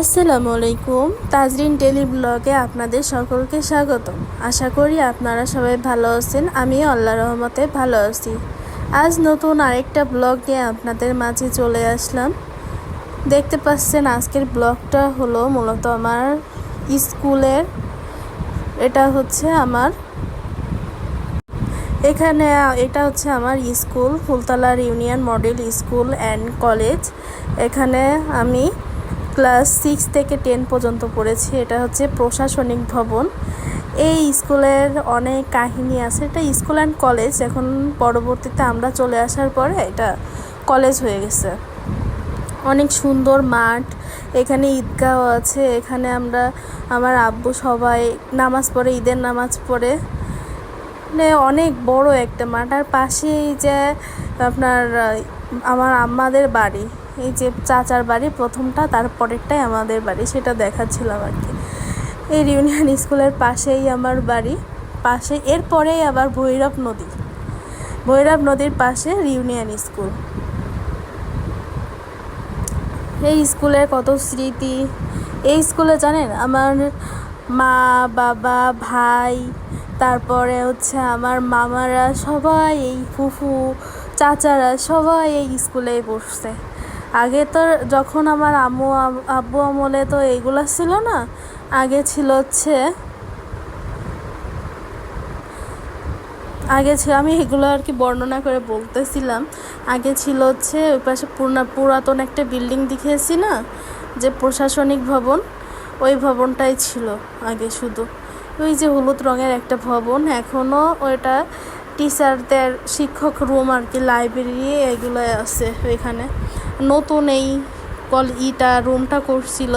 আসসালামু আলাইকুম, তাজরিন টেলি ব্লগে আপনাদের সকলকে স্বাগত আশা করি আপনারা সবাই ভালো আছেন আমি আল্লাহ রহমতে ভালো আছি। আজ নতুন আরেকটা ব্লগ নিয়ে আপনাদের মাঝে চলে আসলাম। দেখতে পাচ্ছেন আজকের ব্লগটা হলো মূলত আমার স্কুলের, এটা হচ্ছে আমার, এখানে, এটা হচ্ছে আমার school, ফুলতলার union model school and college. এখানে আমি ক্লাস সিক্স থেকে টেন পর্যন্ত পড়েছি। এটা হচ্ছে প্রশাসনিক ভবন। এই স্কুলের অনেক কাহিনী আছে। এটা স্কুল অ্যান্ড কলেজ এখন পরবর্তীতে আমরা চলে আসার পরে এটা কলেজ হয়ে গেছে। অনেক সুন্দর মাঠ। এখানে ঈদগাহ আছে। এখানে আমরা, আমার আব্বু সবাই নামাজ পড়ে, ঈদের নামাজ পড়ে। মানে অনেক বড় একটা মাঠ। আর পাশেই যে আপনার, আমার আম্মাদের বাড়ি। এই যে চাচার বাড়ি প্রথমটা তারপরেরটাই আমাদের বাড়ি, সেটা দেখাচ্ছিলাম আর কি। এই ইউনিয়ন স্কুলের পাশেই আমার বাড়ি, পাশে, এরপরেই আবার ভৈরব নদী। ভৈরব নদীর পাশে ইউনিয়ন স্কুল। এই স্কুলের কত স্মৃতি? এই স্কুলে জানেন, আমার মা, বাবা, ভাই, তারপরে হচ্ছে আমার মামারা সবাই এই ফুফু, চাচারা সবাই এই স্কুলেই পড়ছে আগে তো যখন আমার আম্মু, আব্বু আমলে তো এইগুলো ছিল না, আগে ছিল হচ্ছে, আগে ছিল, আমি এগুলো আর কি বর্ণনা করে বলতেছিলাম, আগে ছিল হচ্ছে ওই পাশে পুরনা, পুরাতন একটা বিল্ডিং দেখিয়েছি না, যে প্রশাসনিক ভবন, ওই ভবনটাই ছিল আগে শুধু। ওই যে হলুদ রঙের একটা ভবন এখনও ওইটা টিচারদের শিক্ষক রুম আর কি লাইব্রেরি এগুলো আছে ওইখানে নতুন এই কল ইটা রুমটা করছিল।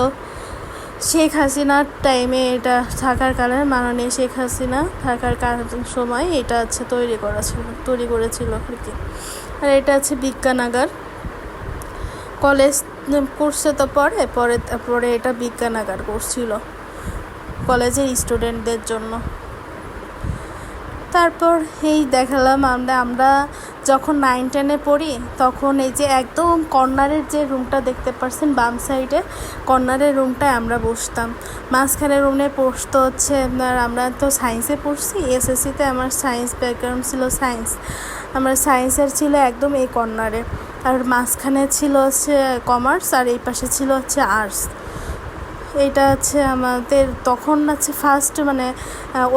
শেখ হাসিনার টাইমে এটা থাকার কারণে মাননীয় শেখ হাসিনা থাকার কারণ সময় এটা হচ্ছে তৈরি করা ছিল তৈরি করেছিল আর কি। আর এটা হচ্ছে বিজ্ঞানাগার। কলেজ করছে তো পরে পরে তারপরে এটা বিজ্ঞানাগার করছিল। কলেজের স্টুডেন্টদের জন্য। তারপর এই দেখালাম আমরা আমরা যখন নাইন টেনে পড়ি, তখন এই যে একদম কর্নারের যে রুমটা দেখতে পাচ্ছেন বাম সাইডে কর্নারের রুমটায় আমরা বসতাম। মাঝখানের রুমে পড়তো হচ্ছে আপনার আমরা তো সায়েন্সে পড়ছি এসএসসিতে আমার সায়েন্স ব্যাকগ্রাউন্ড ছিল সায়েন্স আমার সায়েন্সের ছিল একদম এই কর্নারে। আর মাঝখানে ছিল হচ্ছে কমার্স আর এই পাশে ছিল হচ্ছে আর্টস এটা হচ্ছে আমাদের, তখন হচ্ছে ফার্স্ট মানে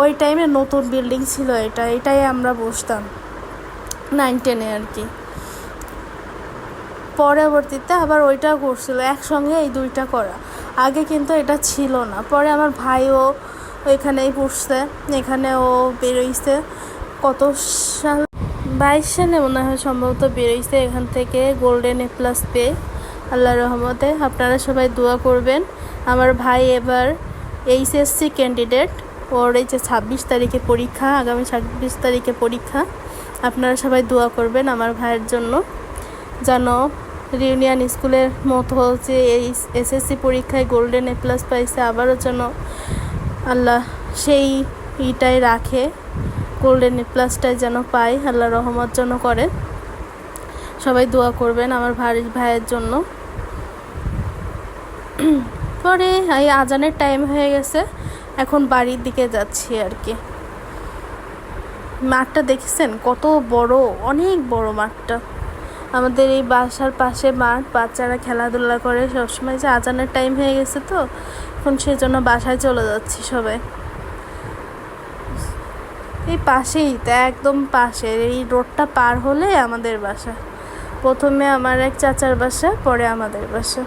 ওই টাইমে নতুন বিল্ডিং ছিল এটা, এটাই আমরা বসতাম নাইন টেনে আর কি। পরবর্তীতে আবার ওইটাও করছিল, একসঙ্গে এই দুইটা করা। আগে কিন্তু এটা ছিল না। পরে আমার ভাইও এখানেই পড়ছে এখানে ও বেরোইছে। কত সাল? বাইশ সালে মনে হয় সম্ভবত বেরোইছে এখান থেকে গোল্ডেন এ প্লাস পেয়ে আল্লাহ রহমতে আপনারা সবাই দোয়া করবেন। আমার ভাই এবার এইচএসসি ক্যান্ডিডেট ওর এই যে ছাব্বিশ তারিখে পরীক্ষা, আগামী ছাব্বিশ তারিখে পরীক্ষা। আপনারা সবাই দোয়া করবেন আমার ভাইয়ের জন্য। যেন রিউনিয়ন স্কুলের মতো হচ্ছে এই এসএসসি পরীক্ষায় গোল্ডেন এ প্লাস পাইছে, আবারও যেন আল্লাহ সেই ইটাই রাখে গোল্ডেন এ প্লাসটাই যেন পায় আল্লাহ রহমত যেন করে। সবাই দোয়া করবেন আমার ভাই ভাইয়ের জন্য। পরে এই আজানের টাইম হয়ে গেছে। এখন বাড়ির দিকে যাচ্ছি আর কি। মাঠটা দেখেছেন? কত বড়, অনেক বড় মাঠটা। আমাদের এই বাসার পাশে মাঠ, বাচ্চারা খেলাধুলা করে। সবসময় যে আজানের টাইম হয়ে গেছে তো, এখন সেই জন্য বাসায় চলে যাচ্ছি সবাই। এই পাশেই তা, একদম পাশে। এই রোডটা পার হলে আমাদের বাসা। প্রথমে আমার এক চাচার বাসা, পরে আমাদের বাসা।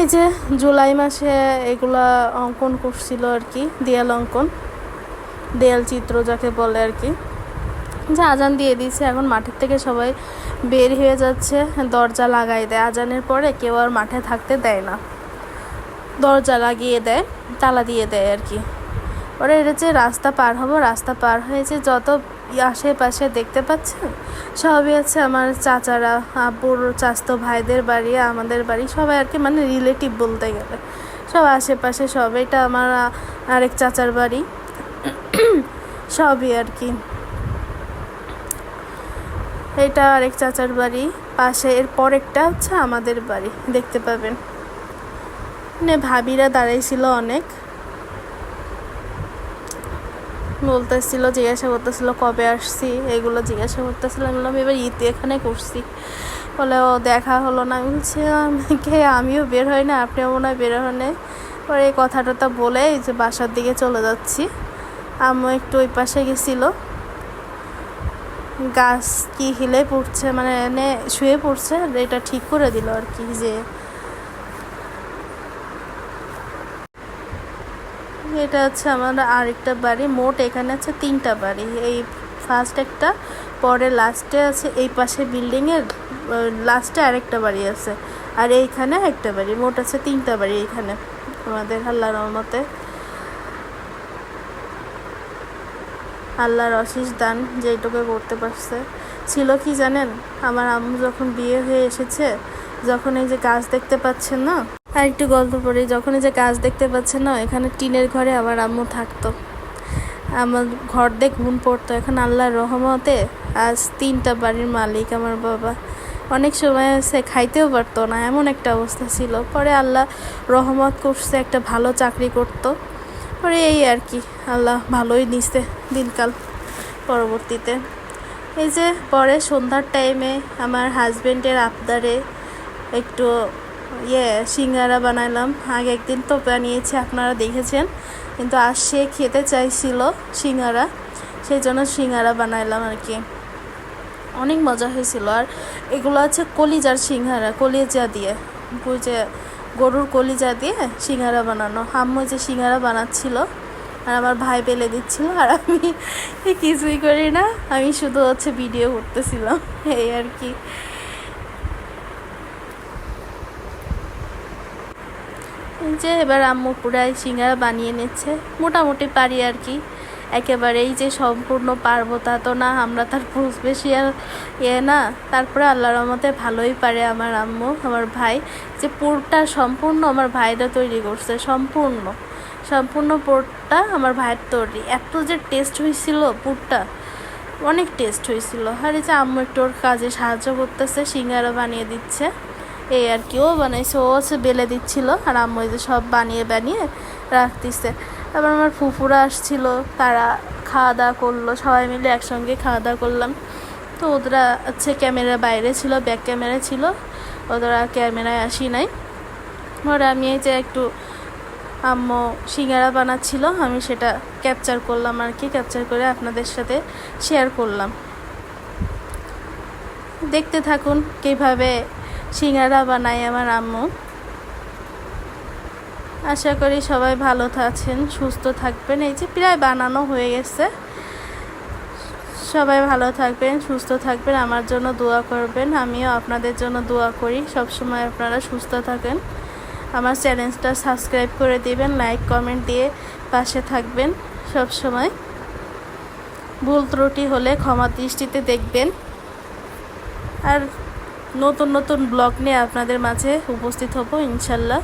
এই যে জুলাই মাসে এগুলা অঙ্কন করছিল আর কি, দেয়াল অঙ্কন। দেয়াল চিত্র যাকে বলে আর কি। যে আজান দিয়ে দিয়েছে, এখন মাঠের থেকে সবাই বের হয়ে যাচ্ছে, দরজা লাগাই দেয়। আজানের পরে কেউ আর মাঠে থাকতে দেয় না। দরজা লাগিয়ে দেয়, তালা দিয়ে দেয় আর কি। ওরা এটা যে রাস্তা পার হব, রাস্তা পার হয়েছে, যত আশেপাশে দেখতে পাচ্ছেন? সবই আছে আমার চাচারা আব্বুর চাস্তো ভাইদের বাড়ি, আমাদের বাড়ি, সবাই আর কি মানে রিলেটিভ বলতে গেলে। সব আশেপাশে সব, এটা আমার আরেক চাচার বাড়ি। সবই আর কি। এটা আরেক চাচার বাড়ি, পাশে এর পরেরটা হচ্ছে আমাদের বাড়ি, দেখতে পাবেন। মানে ভাবিরা দাঁড়াইছিল অনেক। বলতেছিল, জিজ্ঞাসা করতেছিল, কবে আসছি? এগুলো জিজ্ঞাসা করতেছিল, আমি বললাম, এবার ঈদ এখানে করছি। বলে, ও, দেখা হলো না। আমি বলছি, আমাকে, আমিও বের হই না, আপনিও মনে হয় বের হন। পরে এই কথাটা তো বলে এই যে বাসার দিকে চলে যাচ্ছি। আম্মু একটু ওই পাশে গেছিল। গাছ কি হিলে পড়ছে মানে এনে শুয়ে পড়ছে এটা ঠিক করে দিল আর কি যে এটা হচ্ছে আমার আরেকটা বাড়ি। মোট এখানে আছে তিনটা বাড়ি। এই ফার্স্ট একটা, পরে লাস্টে আছে এই পাশে বিল্ডিংয়ের লাস্টে আরেকটা বাড়ি আছে। আর এইখানে একটা বাড়ি। মোট আছে তিনটা বাড়ি এইখানে আমাদের আল্লাহ রহমতে। আল্লাহর অশেষ দান যেটুকু করতে পারছে। ছিল কি জানেন? আমার আম্মু যখন বিয়ে হয়ে এসেছে, যখন এই যে গাছ দেখতে পাচ্ছেন না আর একটু গল্প পড়ি। যখন যে গাছ দেখতে পাচ্ছেন না, এখানে টিনের ঘরে আমার আম্মু থাকতো। আমার ঘর দেখ ঘুম পড়তো। এখন আল্লাহর রহমতে আজ তিনটা বাড়ির মালিক আমার বাবা। অনেক সময় সে খাইতেও পারতো না, এমন একটা অবস্থা ছিল। পরে আল্লাহ রহমত করছে, একটা ভালো চাকরি করতো। পরে এই আর কি, আল্লাহ ভালোই নিছে দিনকাল পরবর্তীতে। এই যে পরে সন্ধ্যার টাইমে আমার হাজব্যান্ডের আবদারে একটু ইয়ে সিঙ্গারা বানালাম আগে একদিন তো বানিয়েছি আপনারা দেখেছেন। কিন্তু আজ সে খেতে চাইছিল সিঙ্গারা সেই জন্য সিঙ্গারা বানাইলাম আর কি। অনেক মজা হয়েছিল। আর এগুলো আছে কলিজার সিঙ্গারা, কলিজা দিয়ে। যে গরুর কলিজা দিয়ে সিঙ্গারা বানানো। আম্মু যে সিঙ্গারা বানাচ্ছিল, আর আমার ভাই পেলে দিচ্ছিল, আর আমি কিছুই করি না। আমি শুধু হচ্ছে ভিডিও করতেছিলাম, এই আর কি। যে এবার আম্মু পুরাই সিঙ্গারা বানিয়ে নিচ্ছে, মোটামুটি পারি আর কি। একেবারেই যে সম্পূর্ণ পারব তা তো না, আমরা তার পুরুষ বেশি আর ইয়ে না। তারপরে আল্লাহর রহমতে ভালোই পারে আমার আম্মু, আমার ভাই। যে পুরটা সম্পূর্ণ আমার ভাইরা তৈরি করছে, সম্পূর্ণ। সম্পূর্ণ পুরটা আমার ভাইয়ের তৈরি। এত যে টেস্ট হয়েছিল পুরটা, অনেক টেস্ট হয়েছিল। আর এই যে আম্মু একটু ওর কাজে সাহায্য করতেছে, সিঙ্গারা বানিয়ে দিচ্ছে। এই আর কি, ও বানাইছে, ও হচ্ছে বেলে দিচ্ছিল, আর আম্মু যে সব বানিয়ে বানিয়ে রাখতেছে। তারপর আমার ফুফুরা আসছিল, তারা খাওয়া দাওয়া করল, সবাই মিলে একসঙ্গে খাওয়া দাওয়া করলাম। তো ওরা হচ্ছে ক্যামেরা বাইরে ছিল, ব্যাক ক্যামেরা ছিল ওরা ক্যামেরায় আসি নাই। ওরা আমি এই যে একটু আম্মু সিঙ্গারা বানাচ্ছিল, আমি সেটা ক্যাপচার করলাম আর কি ক্যাপচার করে আপনাদের সাথে শেয়ার করলাম। দেখতে থাকুন কীভাবে সিঙ্গারা বানাই আমার আম্মু। আশা করি সবাই ভালো থাকছেন সুস্থ থাকবেন। এই যে প্রায় বানানো হয়ে গেছে। সবাই ভালো থাকবেন, সুস্থ থাকবেন, আমার জন্য দোয়া করবেন। আমিও আপনাদের জন্য দোয়া করি। সব সময় আপনারা সুস্থ থাকেন। আমার চ্যানেলটা সাবস্ক্রাইব করে দিবেন, লাইক, কমেন্ট দিয়ে পাশে থাকবেন সব সময় ভুল ত্রুটি হলে ক্ষমা দৃষ্টিতে দেখবেন। আর নতুন নতুন ব্লগ নিয়ে আপনাদের মাঝে উপস্থিত হব ইনশাল্লাহ।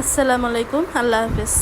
আসসালামু আলাইকুম আল্লাহ হাফিজ।